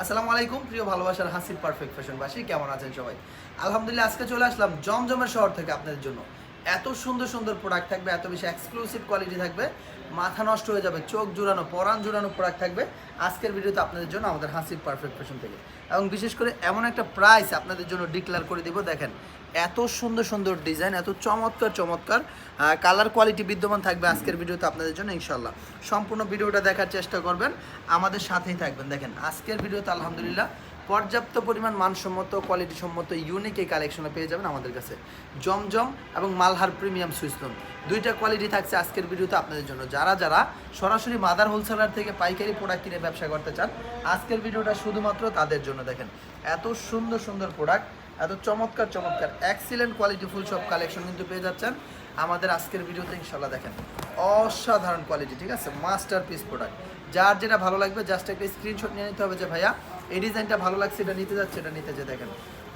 আসসালামু আলাইকুম, প্রিয় ভালোবাসার হাসির পারফেক্ট ফ্যাশনবাসী কেমন আছেন সবাই? আলহামদুলিল্লাহ, আজকে চলে আসলাম জমজমের শহর থেকে আপনাদের জন্য। এত সুন্দর সুন্দর প্রোডাক্ট থাকবে, এত বেশি এক্সক্লুসিভ কোয়ালিটি থাকবে, মাথা নষ্ট হয়ে যাবে, চোখ জুড়ানো, পরাণ জুড়ানো প্রোডাক্ট থাকবে। আজকের ভিডিওতে আপনাদের জন্য আমাদের হাসিব পারফেক্ট ফ্যাশন থেকে। এবং বিশেষ করে এমন একটা প্রাইস আপনাদের জন্য ডিক্লেয়ার করে দিব, দেখেন, এত সুন্দর সুন্দর ডিজাইন এত চমৎকার চমৎকার কালার কোয়ালিটি বিদ্যমান থাকবে আজকের ভিডিওতে আপনাদের জন্য ইনশাল্লাহ সম্পূর্ণ ভিডিওটা দেখার চেষ্টা করবেন, আমাদের সাথেই থাকবেন। দেখেন, আজকের ভিডিওতে আলহামদুলিল্লাহ পর্যাপ্ত পরিমাণ মানসম্মত কোয়ালিটি সম্মত ইউনিক এই কালেকশনে পেয়ে যাবেন আমাদের কাছে। জমজম এবং মালহার প্রিমিয়াম সুইসলন দুইটা কোয়ালিটি থাকছে আজকের ভিডিওতে আপনাদের জন্য। যারা যারা সরাসরি মাদার হোলসেলার থেকে পাইকারি প্রোডাক্ট কিনে ব্যবসা করতে চান, আজকের ভিডিওটা শুধুমাত্র তাদের জন্য দেখেন। এত সুন্দর সুন্দর প্রোডাক্ট এত চমৎকার চমৎকার এক্সিলেন্ট কোয়ালিটি ফুল সব কালেকশন কিন্তু পেয়ে যাচ্ছেন। আমাদের আজকের ভিডিওতে ইনশাল্লাহ দেখেন। অসাধারণ কোয়ালিটি ঠিক আছে? মাস্টার পিস প্রোডাক্ট যার যেটা ভালো লাগবে জাস্ট একটা স্ক্রিনশট নিয়ে নিতে হবে যে, ভাইয়া এই ডিজাইনটা ভালো লাগছে, এটা নিতে যাচ্ছে, এটা নিতে যে দেখেন।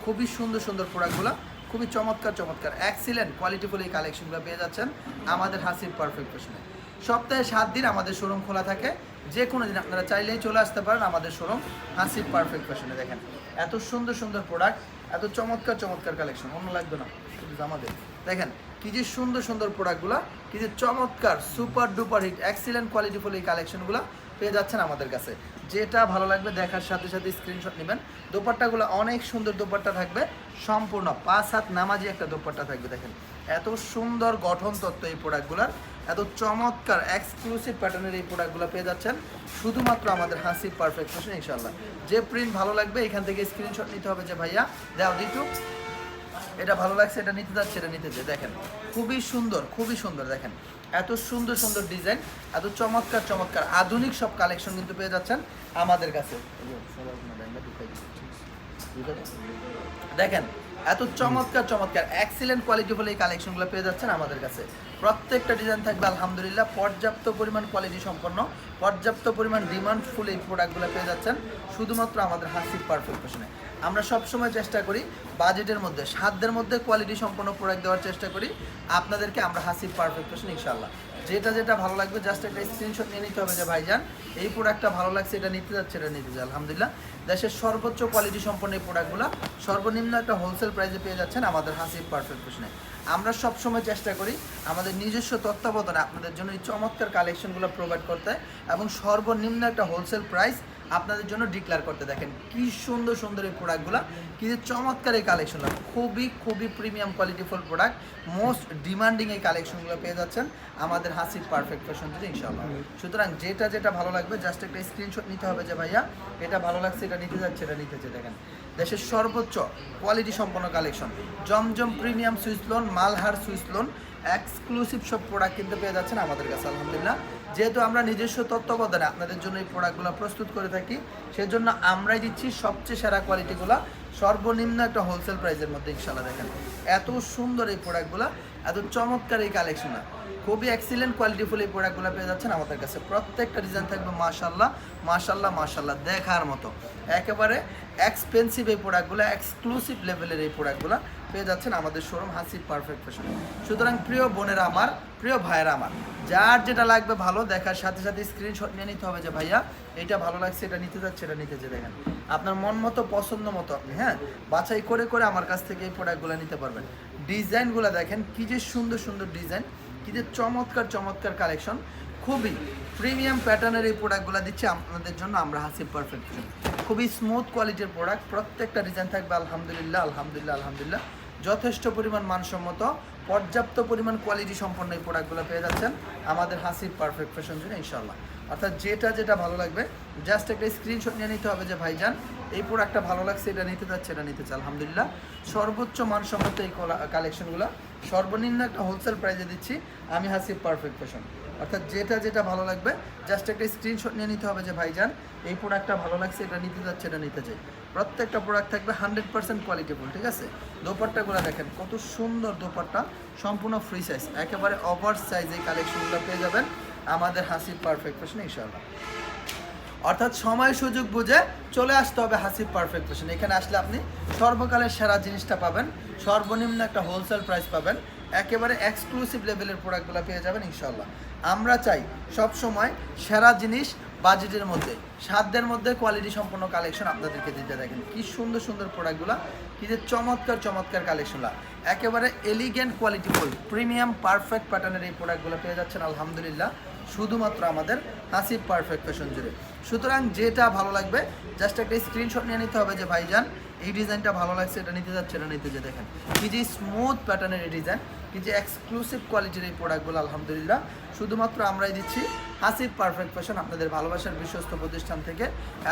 খুবই সুন্দর সুন্দর প্রোডাক্টগুলো, খুবই চমৎকার চমৎকার। এক্সিলেন্ট কোয়ালিটিফুল এই কালেকশনগুলো পেয়ে যাচ্ছেন আমাদের হাসির পারফেক্ট ফ্যাশনে সপ্তাহে সাত দিন আমাদের শোরুম খোলা থাকে। যে কোনো দিন আপনারা চাইলেই চলে আসতে পারেন আমাদের শোরুম হাসির পারফেক্ট ফ্যাশনে দেখেন। এত সুন্দর সুন্দর প্রোডাক্ট এত চমৎকার চমৎকার কালেকশন অন্য লাগবে না আমাদের দেখেন, কি যে সুন্দর সুন্দর প্রোডাক্টগুলো কি যে চমৎকার super duper hit excellent qualityful এই কালেকশনগুলো পেয়ে যাচ্ছেন আমাদের কাছে। যেটা ভালো লাগবে দেখার সাথে সাথে স্ক্রিনশট নেবেন। দোপাট্টাগুলো অনেক সুন্দর দোপাট্টা থাকবে, সম্পূর্ণ পাঁচ হাত নামাজি একটা দোপাট্টা থাকবে, দেখেন। এত সুন্দর গঠন তত্ত্ব এই প্রোডাক্টগুলোর এত চমৎকার এক্সক্লুসিভ প্যাটার্নের এই প্রোডাক্টগুলো পেয়ে যাচ্ছেন। শুধুমাত্র আমাদের হাসি পারফেক্ট ফ্যাশন ইনশাল্লাহ যে প্রিন্ট ভালো লাগবে, এখান থেকে স্ক্রিনশট নিতে হবে যে ভাইয়া, দাও দিটু এটা ভালো লাগছে, এটা নিতে যাচ্ছে, এটা নিতে দেখেন, খুবই সুন্দর খুবই সুন্দর, দেখেন। এত সুন্দর সুন্দর ডিজাইন এত চমৎকার চমৎকার। আধুনিক সব কালেকশন কিন্তু পেয়ে যাচ্ছেন আমাদের কাছে। দেখেন, এত চমৎকার চমৎকার এক্সিলেন্ট কোয়ালিটি বলে এই কালেকশনগুলো পেয়ে যাচ্ছেন আমাদের কাছে। প্রত্যেকটা ডিজাইন থাকবে, আলহামদুলিল্লাহ, পর্যাপ্ত পরিমাণ কোয়ালিটি সম্পন্ন, পর্যাপ্ত পরিমাণ ডিমান্ড ফুল এই প্রোডাক্টগুলো পেয়ে যাচ্ছেন, শুধুমাত্র আমাদের হাসির পারফেক্ট আমরা সবসময় চেষ্টা করি বাজেটের মধ্যে, সাধ্যের মধ্যে কোয়ালিটি সম্পন্ন প্রোডাক্ট দেওয়ার চেষ্টা করি। আপনাদেরকে আমরা হাসির পারফেক্ট ইনশাল্লাহ যেটা যেটা ভালো লাগবে জাস্ট একটা স্ক্রিনশট নিয়ে নিতে হবে যে ভাইজান, এই প্রোডাক্টটা ভালো লাগছে, এটা নিতে যাচ্ছে, এটা নিতে যাচ্ছে, আলহামদুলিল্লাহ। দেশের সর্বোচ্চ কোয়ালিটি সম্পন্ন এই প্রোডাক্টগুলো সর্বনিম্ন একটা হোলসেল প্রাইসে পেয়ে যাচ্ছেন আমাদের হাসির পারফেক্ট ফ্যাশনে আমরা সবসময় চেষ্টা করি আমাদের নিজস্ব তত্ত্বাবধানে আপনাদের জন্য এই চমৎকার কালেকশনগুলো প্রোভাইড করতে এবং সর্বনিম্ন একটা হোলসেল প্রাইস আপনাদের জন্য ডিক্লেয়ার করতে দেখেন। কি সুন্দর সুন্দর এই প্রোডাক্টগুলো কি যে চমৎকার এই কালেকশনগুলো খুবই খুবই premium qualityful product most demanding এই কালেকশনগুলো পেয়ে যাচ্ছেন আমাদের হাসির পারফেক্ট ফ্যাশন থেকে ইনশাল্লাহ সুতরাং যেটা যেটা ভালো লাগবে জাস্ট একটা স্ক্রিনশট নিতে হবে যে ভাইয়া এটা ভালো লাগছে এটা নিতে যাচ্ছে এটা নিতেছে দেখেন দেশের সর্বোচ্চ কোয়ালিটি সম্পন্ন কালেকশন জমজম premium Swiss lawn Malhar Swiss lawn exclusive সব প্রোডাক্ট কিন্তু পেয়ে যাচ্ছেন আমাদের কাছে আলহামদুলিল্লাহ। যেহেতু আমরা নিজস্ব তত্ত্বাবধানে আপনাদের জন্য এই প্রোডাক্টগুলো প্রস্তুত করে থাকি, সেজন্য আমরাই দিচ্ছি সবচেয়ে সেরা কোয়ালিটিগুলো সর্বনিম্ন একটা হোলসেল প্রাইসের মধ্যে ইনশাল্লাহ দেখেন। এত সুন্দর এই প্রোডাক্টগুলো এত চমৎকার এই কালেকশনটা খুবই এক্সিলেন্ট কোয়ালিটিফুল এই প্রোডাক্টগুলো পেয়ে যাচ্ছেন আমাদের কাছে। প্রত্যেকটা ডিজাইন থাকবে মাশাল্লাহ মাশাল্লাহ মাশাল্লাহ দেখার মতো। একেবারে এক্সপেন্সিভ এই প্রোডাক্টগুলো এক্সক্লুসিভ লেভেলের এই প্রোডাক্টগুলো পেয়ে যাচ্ছেন আমাদের শোরুম হাসি পারফেক্ট ফ্যাশন সুতরাং প্রিয় বোনেরা আমার, প্রিয় ভাইয়েরা আমার, যার যেটা লাগবে ভালো, দেখার সাথে সাথে স্ক্রিনশট নিয়ে নিতে হবে যে ভাইয়া, এটা ভালো লাগছে, এটা নিতে যাচ্ছে, এটা নিতে যে দেখেন। আপনার মন মতো, পছন্দ মতো আপনি হ্যাঁ? বাছাই করে করে আমার কাছ থেকে এই প্রোডাক্টগুলো নিতে পারবেন। ডিজাইনগুলো দেখেন, কি যে সুন্দর সুন্দর ডিজাইন, কি যে চমৎকার চমৎকার কালেকশন খুবই প্রিমিয়াম প্যাটার্নের এই প্রোডাক্টগুলো দিচ্ছি আপনাদের জন্য আমরা হাসি পারফেক্ট খুবই স্মুথ কোয়ালিটির প্রোডাক্ট প্রত্যেকটা ডিজাইন থাকবে, আলহামদুলিল্লাহ আলহামদুলিল্লাহ আলহামদুলিল্লাহ। যথেষ্ট পরিমাণ মানসম্মত, পর্যাপ্ত পরিমাণ কোয়ালিটি সম্পন্ন এই প্রোডাক্টগুলো পেয়ে যাচ্ছেন আমাদের হাসির পারফেক্ট ফ্যাশন জন্য ইনশাল্লাহ অর্থাৎ যেটা যেটা ভালো লাগবে জাস্ট একটা স্ক্রিনশট নিয়ে নিতে হবে যে, ভাইজান, এই প্রোডাক্টটা ভালো লাগছে, এটা নিতে যাচ্ছে, এটা নিতে চাই। আলহামদুলিল্লাহ, সর্বোচ্চ মানসম্মত এই কালেকশনগুলো সর্বনিম্ন একটা হোলসেল প্রাইজে দিচ্ছি, আমি হাসির পারফেক্ট ফ্যাশন অর্থাৎ যেটা যেটা ভালো লাগবে জাস্ট একটা স্ক্রিনশট নিয়ে নিতে হবে যে, ভাইজান, এই প্রোডাক্টটা ভালো লাগছে, এটা নিতে যাচ্ছে, এটা নিতে চাই। প্রত্যেকটা প্রোডাক্ট থাকবে হান্ড্রেড পার্সেন্ট কোয়ালিটিফুল ঠিক আছে? দোপাট্টাগুলো দেখেন, কত সুন্দর দোপাট্টা, সম্পূর্ণ ফ্রি সাইজ একেবারে ওভার সাইজ এই কালেকশনগুলো পেয়ে যাবেন আমাদের হাসির পারফেক্ট ফ্যাশন ইনশাআল্লাহ। অর্থাৎ সময় সুযোগ বুঝে চলে আসতে হবে হাসিব পারফেক্ট ফ্যাশন এখানে আসলে আপনি সর্বকালের সেরা জিনিসটা পাবেন, সর্বনিম্ন একটা হোলসেল প্রাইস পাবেন, একেবারে এক্সক্লুসিভ লেভেলের প্রোডাক্টগুলো পেয়ে যাবেন ইনশাল্লাহ আমরা চাই সব সময় সেরা জিনিস বাজেটের মধ্যে, সাধ্যের মধ্যে কোয়ালিটি সম্পন্ন কালেকশন আপনাদেরকে দিতে দেখেন। কি সুন্দর সুন্দর প্রোডাক্টগুলো কি যে চমৎকার চমৎকার কালেকশনগুলো একেবারে elegant quality qualityful premium perfect প্যাটার্নের এই প্রোডাক্টগুলো পেয়ে যাচ্ছেন, আলহামদুলিল্লাহ। শুধুমাত্র আমাদের হাসিব পারফেক্ট ফ্যাশন জুড়ে। সুতরাং যেটা ভালো লাগবে জাস্ট একটা স্ক্রিনশট নিয়ে নিতে হবে যে, ভাইজান এই ডিজাইনটা ভালো লাগছে, এটা নিতে যাচ্ছে, এটা নিতে যে দেখেন। কি যে স্মুথ প্যাটার্নের এই ডিজাইন কি যে এক্সক্লুসিভ কোয়ালিটির এই প্রোডাক্টগুলো আলহামদুলিল্লাহ। শুধুমাত্র আমরাই দিচ্ছি হাসিব পারফেক্ট ফ্যাশন আপনাদের ভালোবাসার বিশ্বস্ত প্রতিষ্ঠান থেকে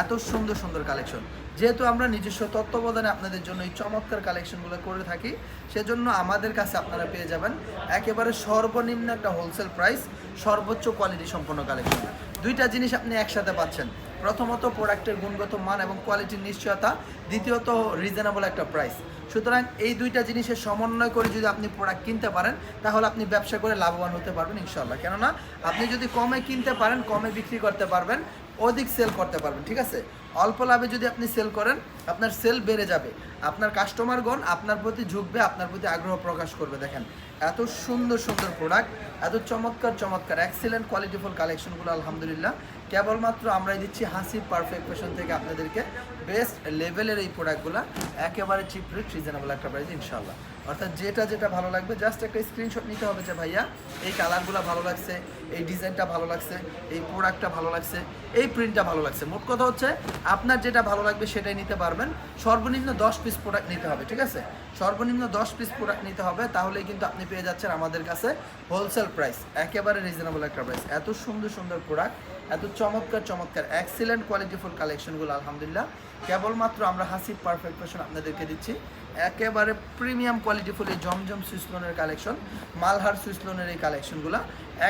এত সুন্দর সুন্দর কালেকশন যেহেতু আমরা নিজস্ব তত্ত্বাবধানে আপনাদের জন্য এই চমৎকার কালেকশনগুলো করে থাকি, সেজন্য আমাদের কাছে আপনারা পেয়ে যাবেন একেবারে সর্বনিম্ন একটা হোলসেল প্রাইস সর্বোচ্চ কোয়ালিটি সম্পন্ন কালেকশন দুইটা জিনিস আপনি একসাথে পাচ্ছেন। প্রথমত প্রোডাক্টের গুণগত মান এবং কোয়ালিটির নিশ্চয়তা, দ্বিতীয়ত রিজনেবল একটা প্রাইস সুতরাং এই দুইটা জিনিসের সমন্বয় করে যদি আপনি প্রোডাক্ট কিনতে পারেন, তাহলে আপনি ব্যবসা করে লাভবান হতে পারবেন ইনশাল্লাহ কেননা, আপনি যদি কমে কিনতে পারেন, কমে বিক্রি করতে পারবেন, অধিক সেল করতে পারবেন, ঠিক আছে? অল্প লাভে যদি আপনি সেল করেন, আপনার সেল বেড়ে যাবে। আপনার কাস্টমারগণ আপনার প্রতি ঝুঁকবে, আপনার প্রতি আগ্রহ প্রকাশ করবে। দেখেন, এত সুন্দর সুন্দর প্রোডাক্ট এত চমৎকার চমৎকার এক্সিলেন্ট কোয়ালিটিফুল কালেকশনগুলো আলহামদুলিল্লাহ। কেবলমাত্র আমরাই দিচ্ছি হাসি পারফেক্ট ফ্যাশন থেকে আপনাদেরকে বেস্ট লেভেলের এই প্রোডাক্টগুলো একেবারে চিপ রেট রিজনেবল একটা প্রাইস ইনশাল্লাহ অর্থাৎ যেটা যেটা ভালো লাগবে জাস্ট একটা স্ক্রিনশট নিতে হবে যে ভাইয়া, এই কালারগুলো ভালো লাগছে, এই ডিজাইনটা ভালো লাগছে, এই প্রোডাক্টটা ভালো লাগছে, এই প্রিন্টটা ভালো লাগছে। মোট কথা হচ্ছে, আপনার যেটা ভালো লাগবে সেটাই নিতে পারবেন। সর্বনিম্ন দশ পিস প্রোডাক্ট নিতে হবে, ঠিক আছে? সর্বনিম্ন দশ পিস প্রোডাক্ট নিতে হবে, তাহলেই কিন্তু আপনি পেয়ে যাচ্ছেন আমাদের কাছে হোলসেল প্রাইস একেবারে রিজনেবল একটা প্রাইস এত সুন্দর সুন্দর প্রোডাক্ট এত চমৎকার চমৎকার এক্সিলেন্ট কোয়ালিটিফুল কালেকশনগুলো আলহামদুলিল্লাহ। কেবলমাত্র আমরা হাসি পারফেক্ট ফ্যাশন আপনাদেরকে দিচ্ছি। একেবারে প্রিমিয়াম কোয়ালিটিফুল এই জমজম সুইসলোনের কালেকশন মালহার সুইসলোনের এই কালেকশনগুলো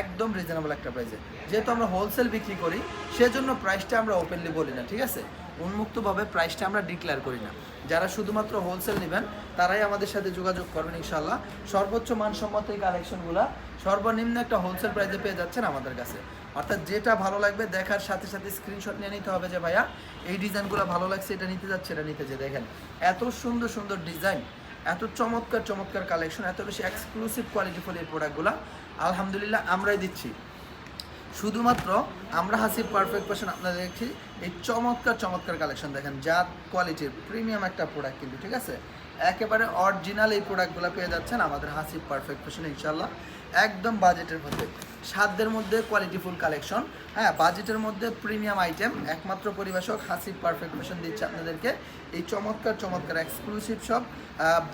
একদম রিজনেবল একটা প্রাইসে যেহেতু আমরা হোলসেল বিক্রি করি, সেজন্য প্রাইসটা আমরা ওপেনলি বলি না, ঠিক আছে? উন্মুক্তভাবে প্রাইসটা আমরা ডিক্লেয়ার করি না। যারা শুধুমাত্র হোলসেল নেবেন, তারাই আমাদের সাথে যোগাযোগ করবেন ইনশাল্লাহ সর্বোচ্চ মানসম্মত এই কালেকশনগুলো সর্বনিম্ন একটা হোলসেল প্রাইসে পেয়ে যাচ্ছেন আমাদের কাছে। অর্থাৎ যেটা ভালো লাগবে দেখার সাথে সাথে স্ক্রিনশট নিয়ে নিতে হবে যে ভাইয়া, এই ডিজাইনগুলো ভালো লাগছে, এটা নিতে যাচ্ছে, এটা নিতে যে দেখেন, এত সুন্দর সুন্দর ডিজাইন, এত চমৎকার চমৎকার কালেকশন এত বেশি এক্সক্লুসিভ কোয়ালিটিফুল এই প্রোডাক্টগুলো আলহামদুলিল্লাহ আমরাই দিচ্ছি। শুধুমাত্র আমরা হাসিব পারফেক্ট পার্সন আপনাদের দেখছি এই চমৎকার চমৎকার কালেকশন দেখেন যা কোয়ালিটির প্রিমিয়াম একটা প্রোডাক্ট কিন্তু, ঠিক আছে? একেবারে অরিজিনাল এই প্রোডাক্টগুলো পেয়ে যাচ্ছেন আমাদের হাসিব পারফেক্ট পার্সন ইনশাল্লাহ একদম বাজেটের মধ্যে। সাধ্যের মধ্যে কোয়ালিটি ফুল কালেকশন হ্যাঁ বাজেটের মধ্যে প্রিমিয়াম আইটেম একমাত্র পরিবেশক হাসিব পারফেক্ট ফ্যাশন দিচ্ছে আপনাদেরকে। এই চমৎকার চমৎকার এক্সক্লুসিভ সব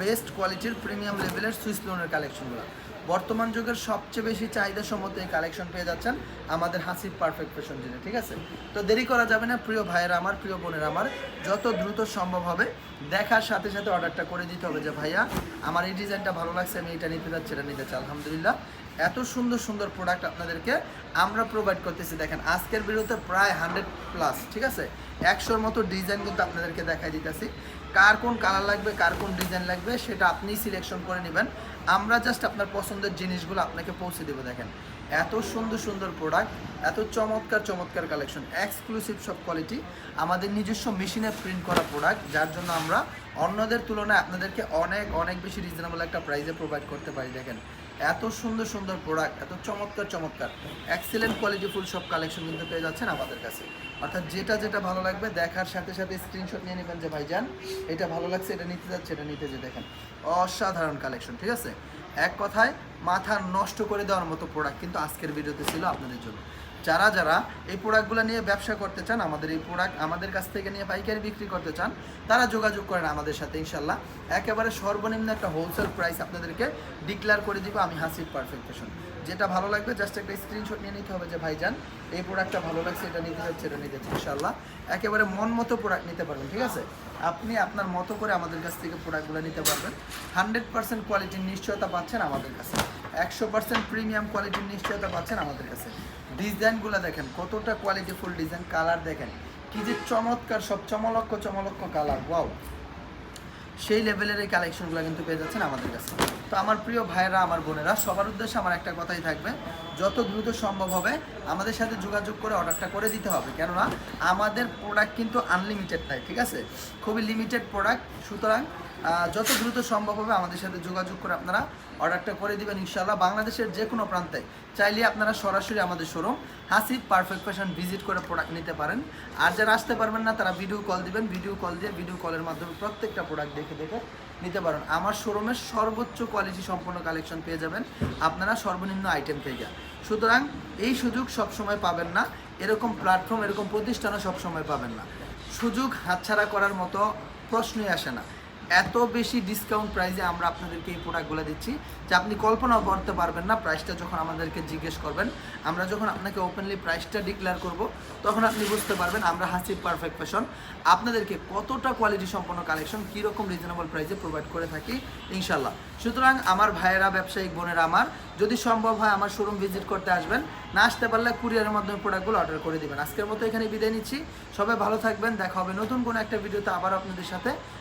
বেস্ট কোয়ালিটির প্রিমিয়াম লেভেলের সুইস লোনের কালেকশনগুলো বর্তমান যুগের সবচেয়ে বেশি চাহিদা সম্মত এই কালেকশন পেয়ে যাচ্ছেন আমাদের হাসিব পারফেক্ট ফ্যাশন জেনে ঠিক আছে? তো দেরি করা যাবে না, প্রিয় ভাইয়েরা আমার, প্রিয় বোনের আমার, যত দ্রুত সম্ভব হবে, দেখার সাথে সাথে অর্ডারটা করে দিতে হবে যে, ভাইয়া, আমার এই ডিজাইনটা ভালো লাগছে, আমি এটা নিতে যাচ্ছি, এটা নিতে চাই আলহামদুলিল্লাহ, এত সুন্দর সুন্দর প্রোডাক্ট আপনাদেরকে আমরা প্রোভাইড করতেছি। দেখেন, আজকের ভিডিওতে প্রায় হান্ড্রেড প্লাস ঠিক আছে? একশোর মতো ডিজাইন কিন্তু আপনাদেরকে দেখাই দিতেছি। কার কোন কালার লাগবে, কার কোন ডিজাইন লাগবে, সেটা আপনি সিলেকশন করে নেবেন। আমরা জাস্ট আপনার পছন্দের জিনিসগুলো আপনাকে পৌঁছে দেবো দেখেন। এত সুন্দর সুন্দর প্রোডাক্ট এত চমৎকার চমৎকার কালেকশন এক্সক্লুসিভ সব কোয়ালিটি আমাদের নিজস্ব মেশিনে প্রিন্ট করা প্রোডাক্ট যার জন্য আমরা অন্যদের তুলনায় আপনাদেরকে অনেক অনেক বেশি রিজনেবল একটা প্রাইসে প্রোভাইড করতে পারি, দেখেন। এত সুন্দর সুন্দর প্রোডাক্ট এত চমৎকার চমৎকার এক্সেলেন্ট কোয়ালিটিফুল সব কালেকশন কিন্তু পেয়ে যাচ্ছেন আমাদের কাছে। অর্থাৎ যেটা যেটা ভালো লাগবে, দেখার সাথে সাথে স্ক্রিনশট নিয়ে নেবেন যে ভাইজান, এটা ভালো লাগছে, এটা নিতে যাচ্ছে, এটা নিতে যে দেখেন, অসাধারণ কালেকশন ঠিক আছে? এক কথায় মাথা নষ্ট করে দেওয়ার মতো প্রোডাক্ট কিন্তু আজকের ভিডিওতে ছিল আপনাদের জন্য। যারা যারা এই প্রোডাক্টগুলো নিয়ে ব্যবসা করতে চান, আমাদের এই প্রোডাক্ট আমাদের কাছ থেকে নিয়ে পাইকারি বিক্রি করতে চান, তারা যোগাযোগ করেন আমাদের সাথে ইনশাল্লাহ একেবারে সর্বনিম্ন একটা হোলসেল প্রাইস আপনাদেরকে ডিক্লেয়ার করে দিব আমি হাসিব পারফেক্ট ফ্যাশন যেটা ভালো লাগবে জাস্ট একটা স্ক্রিনশট নিয়ে নিতে হবে যে, ভাইজান, এই প্রোডাক্টটা ভালো লাগছে, এটা নিতে যাচ্ছে এটা নিতে যাচ্ছে ইনশাল্লাহ একেবারে মন মতো প্রোডাক্ট নিতে পারবেন, ঠিক আছে? আপনি আপনার মতো করে আমাদের কাছ থেকে প্রোডাক্টগুলো নিতে পারবেন। হান্ড্রেড পার্সেন্ট কোয়ালিটির নিশ্চয়তা পাচ্ছেন আমাদের কাছে। একশো পার্সেন্ট প্রিমিয়াম কোয়ালিটির নিশ্চয়তা পাচ্ছেন আমাদের কাছে। ডিজাইনগুলো দেখেন, কতটা কোয়ালিটিফুল ডিজাইন কালার দেখেন। কি যে চমৎকার, সব চমলক্ষ চমলক্ষ কালার ওয়াও সেই লেভেলের এই কালেকশনগুলো কিন্তু পেয়ে যাচ্ছেন আমাদের কাছে। তো আমার প্রিয় ভাইয়েরা, আমার বোনেরা, সবার উদ্দেশ্যে আমার একটা কথাই থাকবে, যত দ্রুত সম্ভব হবে, আমাদের সাথে যোগাযোগ করে অর্ডারটা করে দিতে হবে। কেননা, আমাদের প্রোডাক্ট কিন্তু আনলিমিটেড নাই ঠিক আছে? খুবই লিমিটেড প্রোডাক্ট সুতরাং যত দ্রুত সম্ভব হবে আমাদের সাথে যোগাযোগ করে আপনারা অর্ডারটা করে দিবেন ইনশাল্লাহ বাংলাদেশের যে কোনো প্রান্তে। চাইলে আপনারা সরাসরি আমাদের showroom Hasib perfect fashion visit করে প্রোডাক্ট নিতে পারেন। আর যারা আসতে পারবেন না, তারা ভিডিও কল দিবেন ভিডিও কল দিয়ে ভিডিও কলের মাধ্যমে প্রত্যেকটা প্রোডাক্ট দেখে দেখে নিতে পারেন। আমার শোরুমের সর্বোচ্চ কোয়ালিটি সম্পন্ন কালেকশন পেয়ে যাবেন আপনারা সর্বনিম্ন আইটেম থেকে সুতরাং এই সুযোগ সবসময় পাবেন না, এরকম প্ল্যাটফর্ম এরকম প্রতিষ্ঠানও সবসময় পাবেন না। সুযোগ হাতছাড়া করার মতো প্রশ্নই আসে না। এত বেশি ডিসকাউন্ট প্রাইসে আমরা আপনাদেরকে এই প্রোডাক্টগুলো দিচ্ছি যে আপনি কল্পনাও করতে পারবেন না প্রাইসটা যখন আমাদেরকে জিজ্ঞেস করবেন। আমরা যখন আপনাকে ওপেনলি প্রাইসটা ডিক্লেয়ার করব, তখন আপনি বুঝতে পারবেন আমরা হাসিব পারফেক্ট ফ্যাশন আপনাদেরকে কতটা কোয়ালিটি সম্পন্ন কালেকশন কীরকম রিজনেবল প্রাইসে প্রোভাইড করে থাকি ইনশাল্লাহ সুতরাং আমার ভাইয়েরা, ব্যবসায়িক বোনেরা আমার, যদি সম্ভব হয় আমার শোরুম ভিজিট করতে আসবেন, না আসতে পারলে কুরিয়ারের মাধ্যমে প্রোডাক্টগুলো অর্ডার করে দিবেন। আজকের মতো এখানে বিদায় নিচ্ছি। সবাই ভালো থাকবেন, দেখা হবে নতুন কোনো একটা ভিডিওতে আবার আপনাদের সাথে।